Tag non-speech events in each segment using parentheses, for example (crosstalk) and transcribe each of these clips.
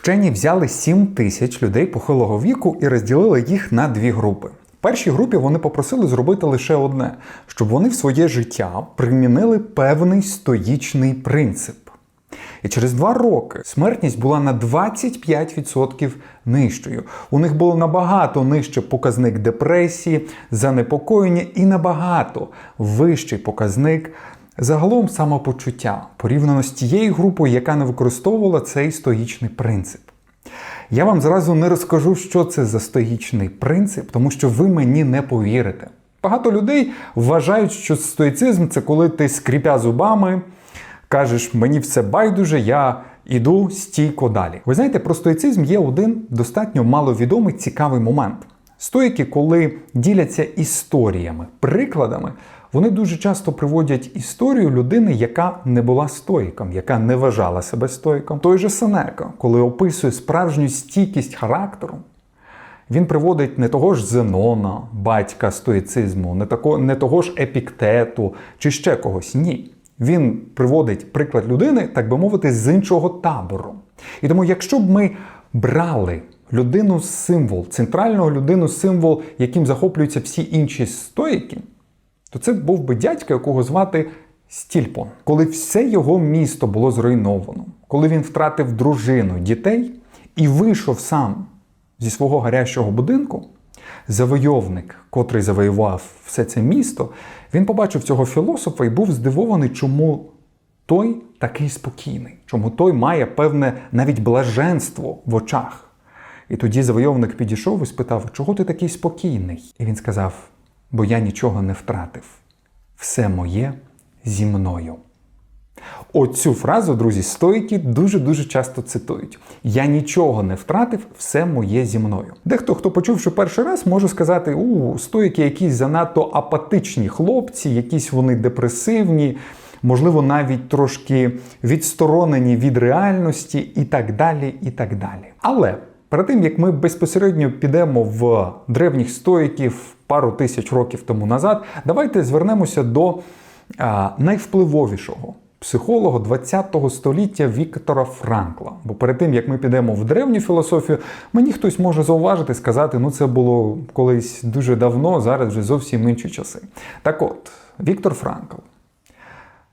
Вчені взяли 7 тисяч людей похилого віку і розділили їх на дві групи. В першій групі вони попросили зробити лише одне, щоб вони в своє життя примінили певний стоїчний принцип. І через два роки смертність була на 25% нижчою. У них було набагато нижче показник депресії, занепокоєння і набагато вищий показник загалом самопочуття порівняно з тією групою, яка не використовувала цей стоїчний принцип. Я вам зразу не розкажу, що це за стоїчний принцип, тому що ви мені не повірите. Багато людей вважають, що стоїцизм це коли ти скріпя зубами кажеш, мені все байдуже, я іду стійко далі. Ви знаєте, про стоїцизм є один достатньо маловідомий цікавий момент. Стоїки, коли діляться історіями, прикладами, вони дуже часто приводять історію людини, яка не була стоїком, яка не вважала себе стоїком. Той же Сенека, коли описує справжню стійкість характеру, він приводить не того ж Зенона, батька стоїцизму, не, тако, не того ж епіктету чи ще когось. Ні. Він приводить приклад людини, так би мовити, з іншого табору. І тому, якщо б ми брали людину символ, центрального людину символ, яким захоплюються всі інші стоїки, то це був би дядька, якого звати Стільпон. Коли все його місто було зруйновано, коли він втратив дружину, дітей і вийшов сам зі свого гарячого будинку, завойовник, котрий завоював все це місто, він побачив цього філософа і був здивований, чому той такий спокійний, чому той має певне навіть блаженство в очах. І тоді завойовник підійшов і спитав, чого ти такий спокійний? І він сказав: бо я нічого не втратив. Все моє зі мною. Оцю фразу, друзі, стойки дуже-дуже часто цитують: Я нічого не втратив, все моє зі мною. Дехто, хто почувши перший раз, може сказати: у стойки якісь занадто апатичні хлопці, якісь вони депресивні, можливо, навіть трошки відсторонені від реальності, і так далі. і так далі. Але перед тим як ми безпосередньо підемо в древніх стоїків пару тисяч років тому назад, давайте звернемося до найвпливовішого психолога ХХ століття Віктора Франкла. Бо перед тим, як ми підемо в древню філософію, мені хтось може зауважити, сказати, ну це було колись дуже давно, зараз вже зовсім інші часи. Так от, Віктор Франкл.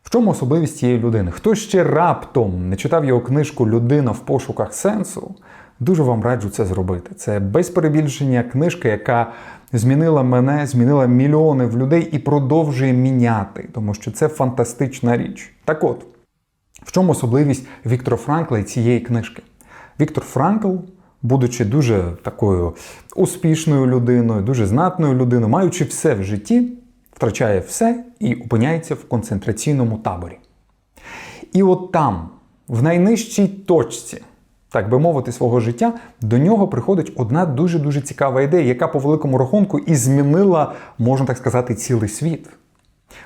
В чому особливість цієї людини? Хто ще раптом не читав його книжку Людина в пошуках сенсу? Дуже вам раджу це зробити. Це без перебільшення книжка, яка змінила мене, змінила мільйони в людей і продовжує міняти, тому що це фантастична річ. Так от, в чому особливість Віктора Франкла і цієї книжки? Віктор Франкл, будучи дуже такою успішною людиною, дуже знатною людиною, маючи все в житті, втрачає все і опиняється в концентраційному таборі. І от там, в найнижчій точці, так би мовити, свого життя, до нього приходить одна дуже-дуже цікава ідея, яка по великому рахунку і змінила, можна так сказати, цілий світ.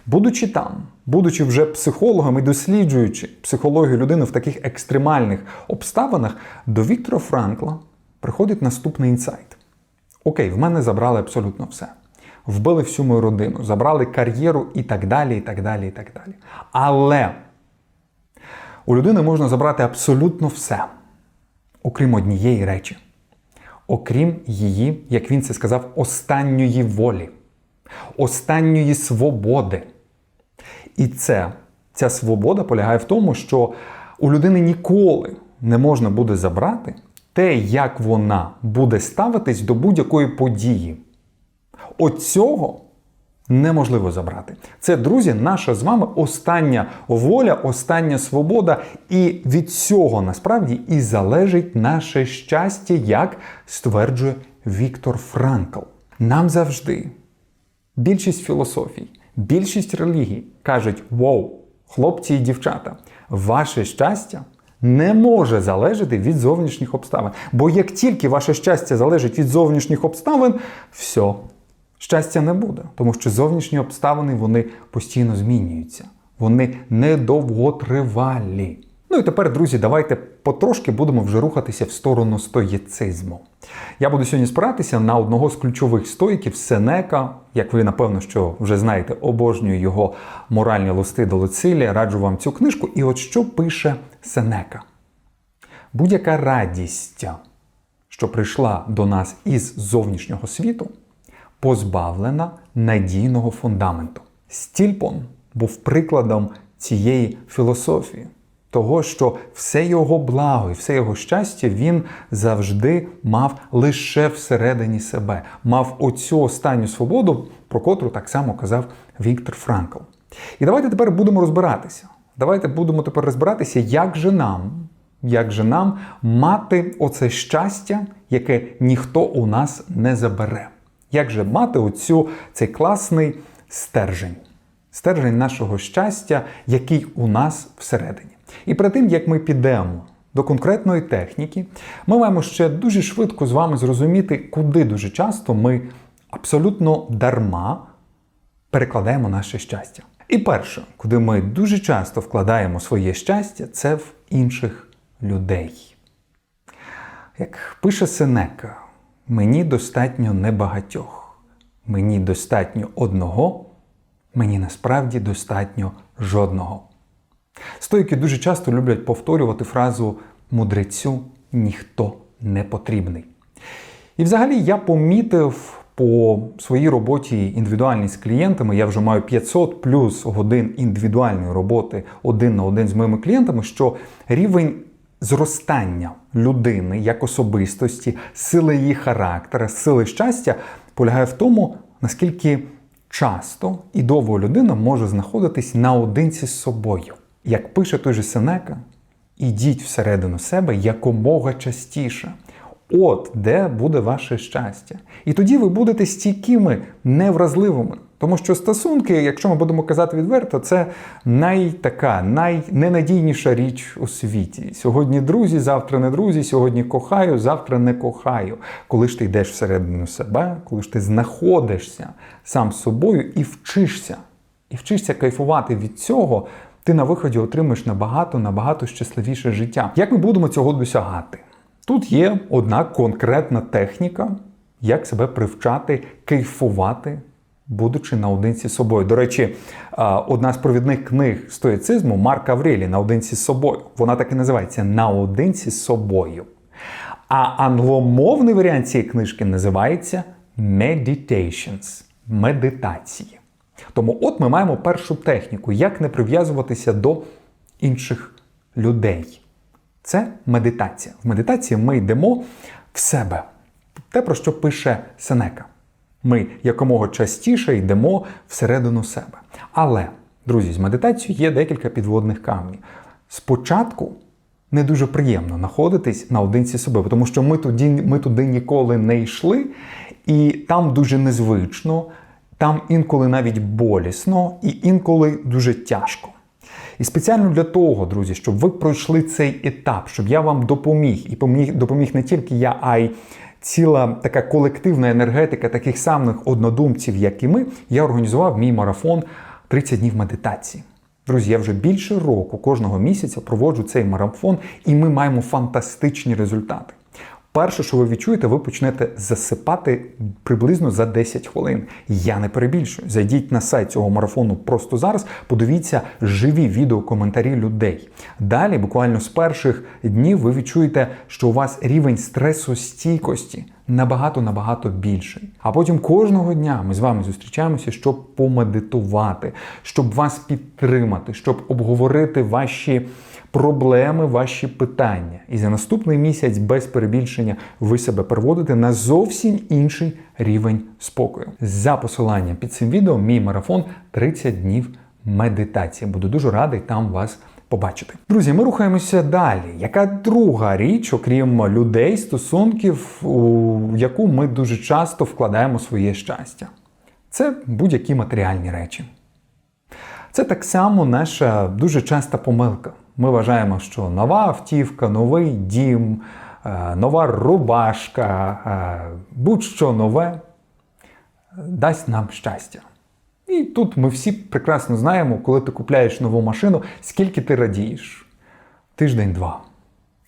Будучи там, будучи вже психологом і досліджуючи психологію людини в таких екстремальних обставинах, до Віктора Франкла приходить наступний інсайт. Окей, в мене забрали абсолютно все. Вбили всю мою родину, забрали кар'єру і так далі, і так далі, і так далі. Але у людини можна забрати абсолютно все окрім однієї речі, окрім її, як він це сказав, останньої волі, останньої свободи. І це, ця свобода полягає в тому, що у людини ніколи не можна буде забрати те, як вона буде ставитись до будь-якої події. От цього неможливо забрати. Це, друзі, наша з вами остання воля, остання свобода. І від цього насправді і залежить наше щастя, як стверджує Віктор Франкл. Нам завжди більшість філософій, більшість релігій кажуть: Воу, хлопці і дівчата, ваше щастя. Не може залежати від зовнішніх обставин. Бо як тільки ваше щастя залежить від зовнішніх обставин, все, щастя не буде, тому що зовнішні обставини вони постійно змінюються, вони недовготривалі. Ну і тепер, друзі, давайте потрошки будемо вже рухатися в сторону стоїцизму. Я буду сьогодні спиратися на одного з ключових стоїків Сенека. Як ви, напевно, що вже знаєте, обожнюю його моральні листи до Лицилія, раджу вам цю книжку. І от що пише Сенека. Будь-яка радість, що прийшла до нас із зовнішнього світу, позбавлена надійного фундаменту. Стільпон був прикладом цієї філософії, того, що все його благо і все його щастя він завжди мав лише всередині себе, мав оцю останню свободу, про котру так само казав Віктор Франкл. І давайте тепер будемо розбиратися. Давайте будемо тепер розбиратися, як же нам, як же нам мати оце щастя, яке ніхто у нас не забере. Як же мати оцю цей класний стержень, стержень нашого щастя, який у нас всередині. І перед тим, як ми підемо до конкретної техніки, ми маємо ще дуже швидко з вами зрозуміти, куди дуже часто ми абсолютно дарма перекладаємо наше щастя. І перше, куди ми дуже часто вкладаємо своє щастя, це в інших людей. Як пише Сенека, мені достатньо небагатьох, мені достатньо одного, мені насправді достатньо жодного. Стоїки дуже часто люблять повторювати фразу мудрецю ніхто не потрібний. І взагалі я помітив по своїй роботі індивідуальній з клієнтами, я вже маю 500 плюс годин індивідуальної роботи один на один з моїми клієнтами, що рівень зростання людини як особистості, сили її характера, сили щастя полягає в тому, наскільки часто і довго людина може знаходитись наодинці з собою. Як пише той же Сенека, ідіть всередину себе якомога частіше. От де буде ваше щастя. І тоді ви будете стійкими, невразливими. Тому що стосунки, якщо ми будемо казати відверто, це найтака, найненадійніша річ у світі. Сьогодні друзі, завтра не друзі, сьогодні кохаю, завтра не кохаю. Коли ж ти йдеш всередину себе, коли ж ти знаходишся сам з собою і вчишся, і вчишся кайфувати від цього, ти на виході отримаєш набагато набагато щасливіше життя. Як ми будемо цього досягати? Тут є одна конкретна техніка, як себе привчати кайфувати, будучи наодинці з собою. До речі, одна з провідних книг стоїцизму Марка Аврелі наодинці з собою. Вона так і називається Наодинці з собою. А англомовний варіант цієї книжки називається Meditations медитації. Тому от ми маємо першу техніку, як не прив'язуватися до інших людей. Це медитація. В медитації ми йдемо в себе. Те, про що пише Сенека. Ми якомога частіше йдемо всередину себе. Але, друзі, з медитацією є декілька підводних камнів. Спочатку не дуже приємно знаходитись наодинці себе, тому що ми туди, ми туди ніколи не йшли, і там дуже незвично, там інколи навіть болісно, і інколи дуже тяжко. І спеціально для того, друзі, щоб ви пройшли цей етап, щоб я вам допоміг, і поміг, допоміг не тільки я, а й ціла така колективна енергетика таких самих однодумців, як і ми, я організував мій марафон 30 днів медитації. Друзі, я вже більше року кожного місяця проводжу цей марафон, і ми маємо фантастичні результати. Перше, що ви відчуєте, ви почнете засипати приблизно за 10 хвилин. Я не перебільшую. Зайдіть на сайт цього марафону просто зараз, подивіться живі відеокоментарі людей. Далі, буквально з перших днів, ви відчуєте, що у вас рівень стресостійкості набагато-набагато більший. А потім кожного дня ми з вами зустрічаємося, щоб помедитувати, щоб вас підтримати, щоб обговорити ваші проблеми, ваші питання. І за наступний місяць без перебільшення ви себе переводите на зовсім інший рівень спокою. За посиланням під цим відео мій марафон 30 днів медитації. Буду дуже радий там вас. Побачити. Друзі, ми рухаємося далі. Яка друга річ, окрім людей, стосунків, у яку ми дуже часто вкладаємо своє щастя? Це будь-які матеріальні речі. Це так само наша дуже часта помилка. Ми вважаємо, що нова автівка, новий дім, е, нова рубашка, е, будь-що нове дасть нам щастя. І тут ми всі прекрасно знаємо, коли ти купляєш нову машину, скільки ти радієш. Тиждень-два.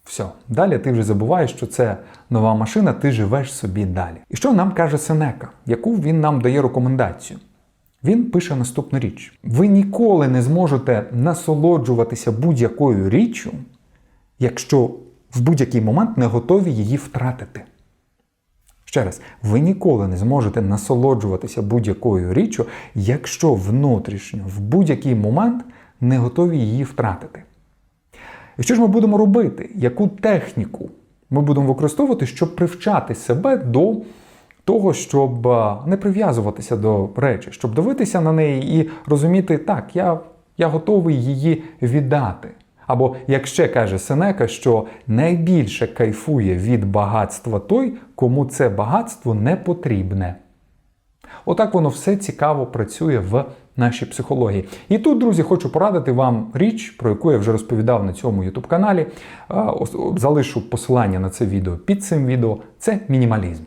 Все. Далі ти вже забуваєш, що це нова машина, ти живеш собі далі. І що нам каже Сенека, яку він нам дає рекомендацію? Він пише наступну річ: ви ніколи не зможете насолоджуватися будь-якою річчю, якщо в будь-який момент не готові її втратити. Ще раз, ви ніколи не зможете насолоджуватися будь-якою річчю, якщо внутрішньо в будь-який момент не готові її втратити. І що ж ми будемо робити? Яку техніку ми будемо використовувати, щоб привчати себе до того, щоб е, не прив'язуватися до речі, щоб дивитися на неї і розуміти, так, я, я готовий її віддати. Або як ще каже Сенека, що найбільше кайфує від багатства той, кому це багатство не потрібне. Отак воно все цікаво працює в нашій психології. І тут, друзі, хочу порадити вам річ, про яку я вже розповідав на цьому youtube каналі. Залишу посилання на це відео під цим відео. Це мінімалізм.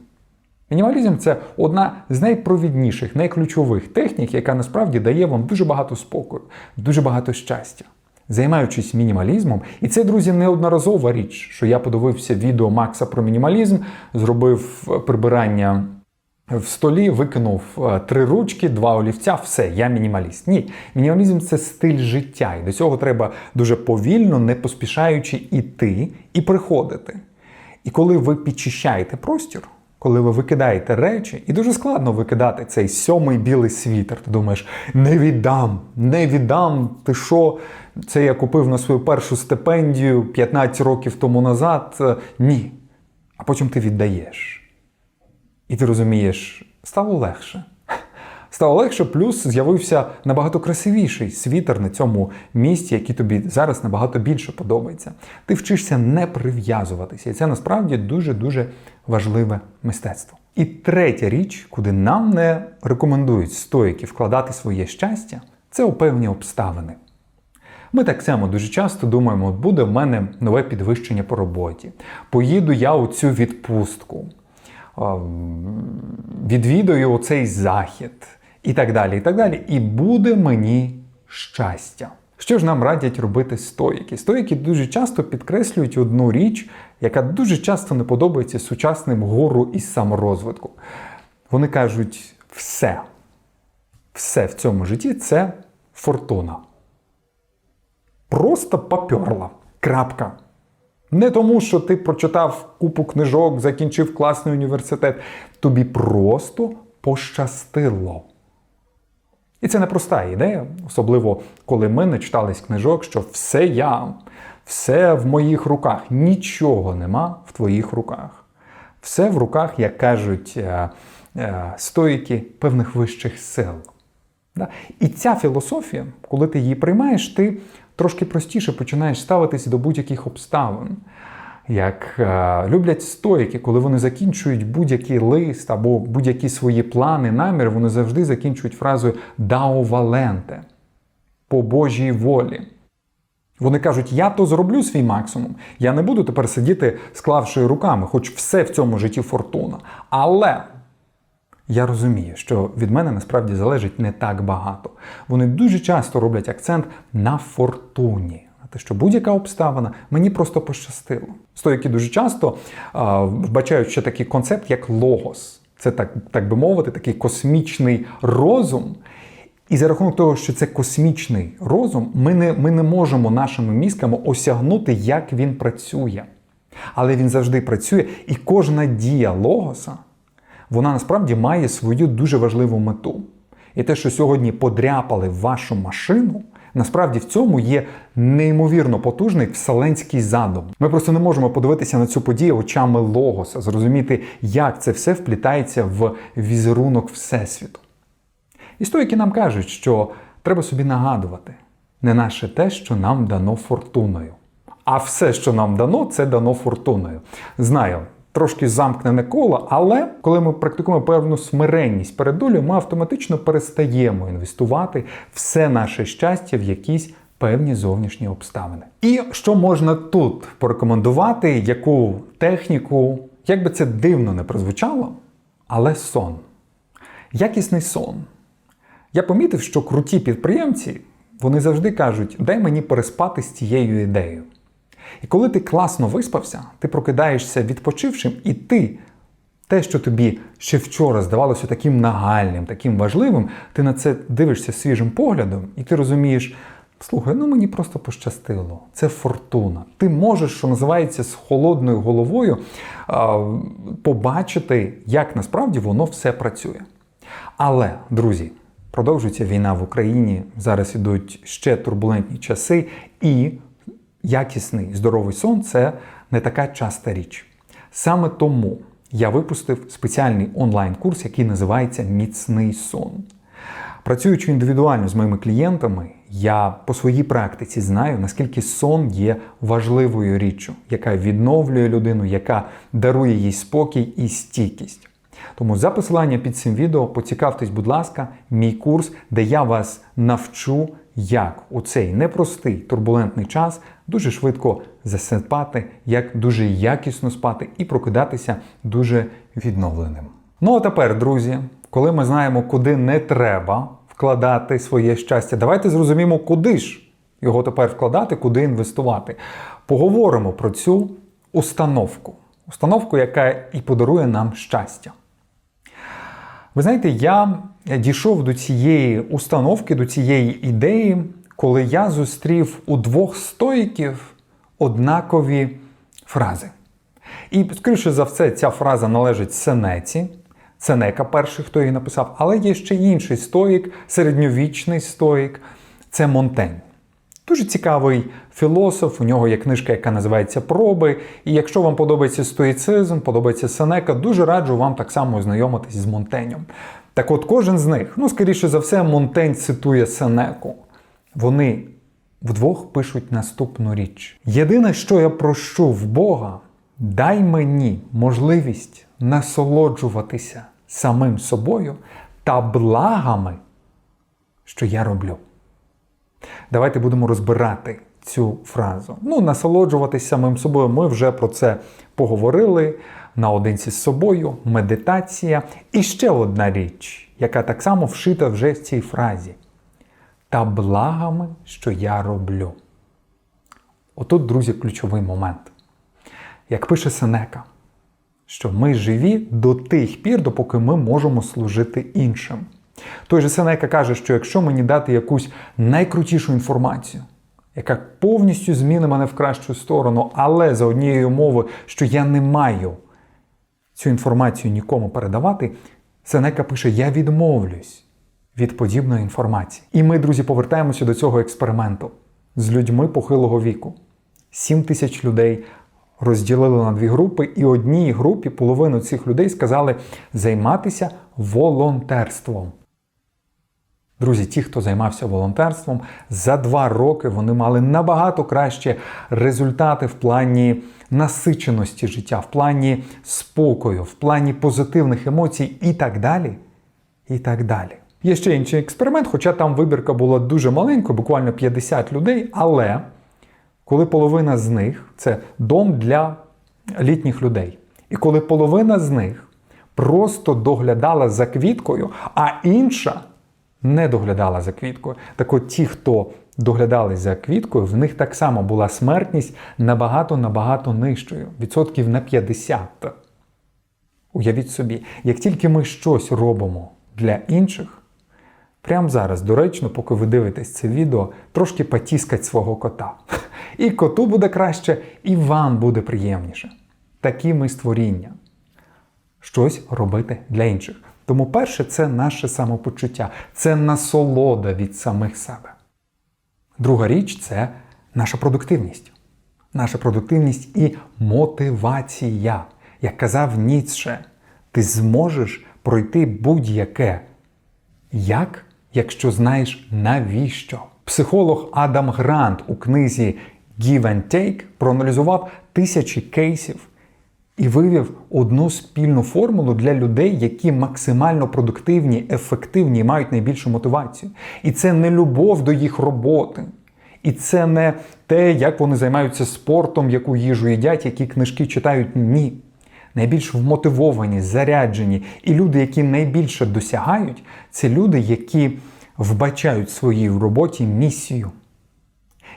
Мінімалізм це одна з найпровідніших, найключових технік, яка насправді дає вам дуже багато спокою, дуже багато щастя. Займаючись мінімалізмом, і це, друзі, неодноразова річ, що я подивився відео Макса про мінімалізм, зробив прибирання в столі, викинув е, три ручки, два олівця, все, я мінімаліст. Ні, мінімалізм це стиль життя, і до цього треба дуже повільно, не поспішаючи іти і приходити. І коли ви підчищаєте простір, коли ви викидаєте речі, і дуже складно викидати цей сьомий білий світер. Ти думаєш, не віддам, не віддам. Ти що? Це я купив на свою першу стипендію 15 років тому назад. Е, ні. А потім ти віддаєш. І ти розумієш, стало легше. Стало легше, плюс з'явився набагато красивіший світер на цьому місці, який тобі зараз набагато більше подобається. Ти вчишся не прив'язуватися. І це насправді дуже-дуже важливе мистецтво. І третя річ, куди нам не рекомендують стоїки вкладати своє щастя, це у певні обставини. Ми так само дуже часто думаємо, от буде в мене нове підвищення по роботі. Поїду я у цю відпустку, відвідую оцей захід і так далі. І так далі. І буде мені щастя. Що ж нам радять робити стоїки? Стоїки дуже часто підкреслюють одну річ, яка дуже часто не подобається сучасним гору і саморозвитку. Вони кажуть, все, все в цьому житті це фортуна. Просто поперла. Крапка. Не тому, що ти прочитав купу книжок, закінчив класний університет. Тобі просто пощастило. І це непроста ідея, особливо коли ми не читались книжок, що все я, все в моїх руках, нічого нема в твоїх руках. Все в руках, як кажуть е, е, стоїки певних вищих сил. І ця філософія, коли ти її приймаєш, ти трошки простіше починаєш ставитись до будь-яких обставин. Як е, люблять стоїки, коли вони закінчують будь-який лист або будь-які свої плани, наміри, вони завжди закінчують фразою «Дао валенте» по Божій волі. Вони кажуть, я то зроблю свій максимум. Я не буду тепер сидіти, склавши руками, хоч все в цьому житті фортуна. Але я розумію, що від мене насправді залежить не так багато. Вони дуже часто роблять акцент на фортуні. Те, що будь-яка обставина мені просто пощастило. Стоїки дуже часто а, вбачають ще такий концепт, як логос. Це так, так би мовити, такий космічний розум. І за рахунок того, що це космічний розум, ми не, ми не можемо нашими мізками осягнути, як він працює. Але він завжди працює, і кожна дія логоса вона насправді має свою дуже важливу мету. І те, що сьогодні подряпали вашу машину, насправді в цьому є неймовірно потужний вселенський задум. Ми просто не можемо подивитися на цю подію очами логоса, зрозуміти, як це все вплітається в візерунок Всесвіту. Історики нам кажуть, що треба собі нагадувати не наше те, що нам дано фортуною. А все, що нам дано, це дано фортуною. Знаю, трошки замкнене коло, але коли ми практикуємо певну смиренність перед долею, ми автоматично перестаємо інвестувати все наше щастя в якісь певні зовнішні обставини. І що можна тут порекомендувати, яку техніку, як би це дивно не прозвучало, але сон. Якісний сон. Я помітив, що круті підприємці вони завжди кажуть, дай мені переспати з цією ідеєю. І коли ти класно виспався, ти прокидаєшся відпочившим, і ти, те, що тобі ще вчора здавалося таким нагальним, таким важливим, ти на це дивишся свіжим поглядом, і ти розумієш, Слухай, ну мені просто пощастило. Це фортуна. Ти можеш, що називається, з холодною головою побачити, як насправді воно все працює. Але, друзі, продовжується війна в Україні. Зараз ідуть ще турбулентні часи, і якісний здоровий сон це не така часта річ. Саме тому я випустив спеціальний онлайн-курс, який називається Міцний сон. Працюючи індивідуально з моїми клієнтами, я по своїй практиці знаю, наскільки сон є важливою річчю, яка відновлює людину, яка дарує їй спокій і стійкість. Тому за посилання під цим відео поцікавтесь, будь ласка, мій курс, де я вас навчу, як у цей непростий турбулентний час дуже швидко засипати, як дуже якісно спати і прокидатися дуже відновленим. Ну а тепер, друзі, коли ми знаємо, куди не треба вкладати своє щастя, давайте зрозуміємо, куди ж його тепер вкладати, куди інвестувати. Поговоримо про цю установку. Установку, яка і подарує нам щастя. Ви знаєте, я дійшов до цієї установки, до цієї ідеї, коли я зустрів у двох стоїків однакові фрази. І, скоріше за все, ця фраза належить Сенеці. Сенека перший, хто її написав, але є ще інший стоїк, середньовічний стоїк це Монтень. Дуже цікавий філософ. У нього є книжка, яка називається Проби. І якщо вам подобається стоїцизм, подобається Сенека, дуже раджу вам так само ознайомитись з Монтенем. Так от кожен з них, ну, скоріше за все, Монтень цитує Сенеку. Вони вдвох пишуть наступну річ: Єдине, що я прошу в Бога, дай мені можливість насолоджуватися самим собою та благами, що я роблю. Давайте будемо розбирати цю фразу. Ну, насолоджуватись самим собою. Ми вже про це поговорили наодинці з собою, медитація. І ще одна річ, яка так само вшита вже в цій фразі. Та благами, що я роблю. Отут, друзі, ключовий момент. Як пише Сенека, що ми живі до тих пір, допоки ми можемо служити іншим. Той же Сенека каже, що якщо мені дати якусь найкрутішу інформацію, яка повністю змінить мене в кращу сторону, але за однією умови, що я не маю цю інформацію нікому передавати, Сенека пише: Я відмовлюсь від подібної інформації. І ми, друзі, повертаємося до цього експерименту з людьми похилого віку. Сім тисяч людей розділили на дві групи, і одній групі половину цих людей сказали займатися волонтерством. Друзі, ті, хто займався волонтерством, за два роки вони мали набагато кращі результати в плані насиченості життя, в плані спокою, в плані позитивних емоцій і так далі. І так далі. Є ще інший експеримент, хоча там вибірка була дуже маленька, буквально 50 людей, але коли половина з них це дом для літніх людей. І коли половина з них просто доглядала за квіткою, а інша не доглядала за квіткою. Так от ті, хто доглядали за квіткою, в них так само була смертність набагато-набагато нижчою, відсотків на 50. Уявіть собі, як тільки ми щось робимо для інших, прямо зараз, доречно, поки ви дивитесь це відео, трошки потіскать свого кота. (laughs) І коту буде краще, і вам буде приємніше. Такі ми створіння. Щось робити для інших. Тому перше, це наше самопочуття, це насолода від самих себе. Друга річ це наша продуктивність. Наша продуктивність і мотивація. Як казав Ніцше, ти зможеш пройти будь-яке. Як, якщо знаєш навіщо? Психолог Адам Грант у книзі Give and Take проаналізував тисячі кейсів і вивів одну спільну формулу для людей, які максимально продуктивні, ефективні і мають найбільшу мотивацію. І це не любов до їх роботи. І це не те, як вони займаються спортом, яку їжу їдять, які книжки читають. Ні. Найбільш вмотивовані, заряджені. І люди, які найбільше досягають, це люди, які вбачають в своїй роботі місію,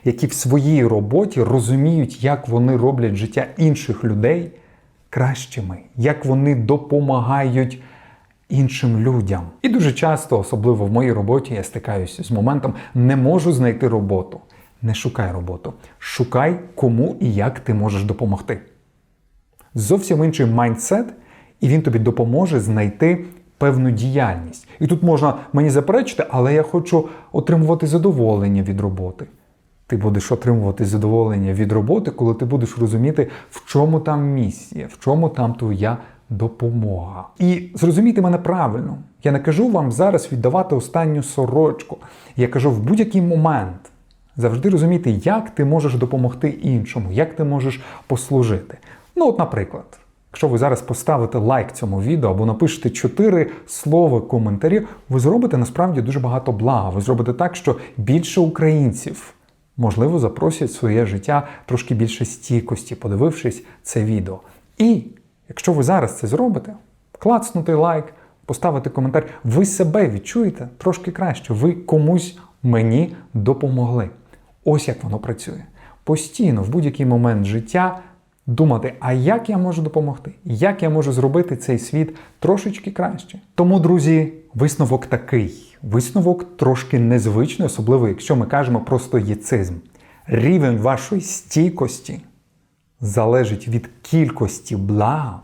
які в своїй роботі розуміють, як вони роблять життя інших людей кращими, як вони допомагають іншим людям. І дуже часто, особливо в моїй роботі, я стикаюся з моментом не можу знайти роботу. Не шукай роботу. Шукай, кому і як ти можеш допомогти. Зовсім інший майндсет, і він тобі допоможе знайти певну діяльність. І тут можна мені заперечити, але я хочу отримувати задоволення від роботи. Ти будеш отримувати задоволення від роботи, коли ти будеш розуміти, в чому там місія, в чому там твоя допомога. І зрозумійте мене правильно. Я не кажу вам зараз віддавати останню сорочку. Я кажу в будь-який момент завжди розуміти, як ти можеш допомогти іншому, як ти можеш послужити. Ну, от, наприклад, якщо ви зараз поставите лайк цьому відео або напишете чотири слова коментарі, ви зробите насправді дуже багато блага. Ви зробите так, що більше українців, можливо, запросять в своє життя трошки більше стійкості, подивившись це відео. І якщо ви зараз це зробите, клацнути лайк, поставити коментар, ви себе відчуєте трошки краще. Ви комусь мені допомогли. Ось як воно працює. Постійно, в будь-який момент життя думати, а як я можу допомогти? Як я можу зробити цей світ трошечки краще? Тому, друзі, висновок такий. Висновок трошки незвичний, особливо якщо ми кажемо про стоїцизм. Рівень вашої стійкості залежить від кількості блага,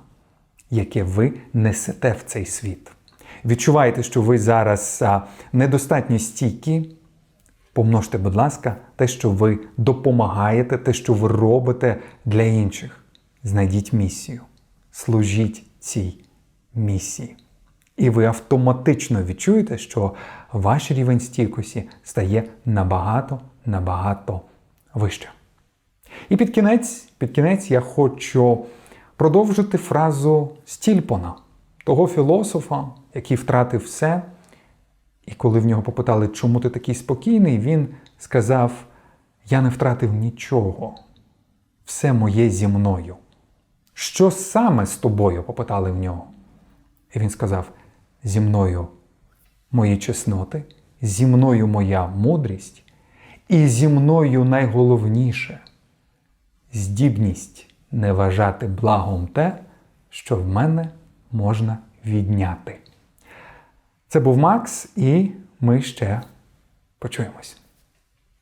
яке ви несете в цей світ. Відчуваєте, що ви зараз недостатньо стійкі, Помножте, будь ласка, те, що ви допомагаєте, те, що ви робите для інших. Знайдіть місію, служіть цій місії. І ви автоматично відчуєте, що ваш рівень стійкості стає набагато, набагато вище. І під кінець, під кінець я хочу продовжити фразу Стільпона, того філософа, який втратив все. І коли в нього попитали, чому ти такий спокійний, він сказав: Я не втратив нічого, все моє зі мною. Що саме з тобою? попитали в нього. І він сказав: зі мною мої чесноти, зі мною моя мудрість, і зі мною найголовніше здібність не вважати благом те, що в мене можна відняти. Це був Макс, і ми ще почуємось.